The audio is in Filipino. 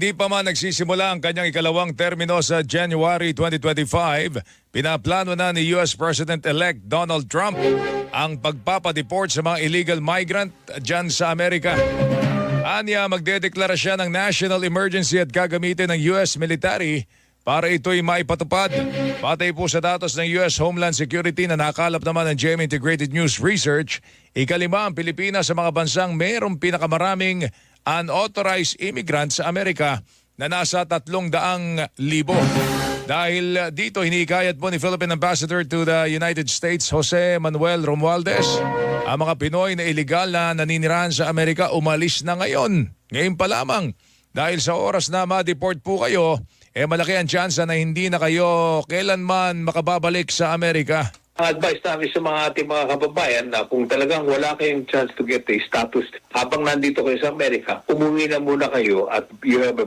Hindi pa man nagsisimula ang kanyang ikalawang termino sa January 2025, pinaplano na ni US President-elect Donald Trump ang pagpapadeport sa mga illegal migrant dyan sa Amerika. Anya, magdedeklara siya ng national emergency at gagamitin ng US military para ito'y maipatupad. Patay po sa datos ng US Homeland Security na nakalap naman ng GM Integrated News Research, ikalima ang Pilipinas sa mga bansang mayroong pinakamaraming unauthorized immigrants sa Amerika na nasa tatlong daang libo. Dahil dito, hinikayat po ni Philippine Ambassador to the United States, Jose Manuel Romualdez, ang mga Pinoy na illegal na naninirahan sa Amerika umalis na ngayon. Ngayon pa lamang. Dahil sa oras na ma-deport po kayo, eh malaki ang tsansa na hindi na kayo kailanman makababalik sa Amerika. Ang advice namin sa mga ating mga kababayan na kung talagang wala kayong chance to get a status habang nandito kayo sa Amerika, umuwi na muna kayo at you have a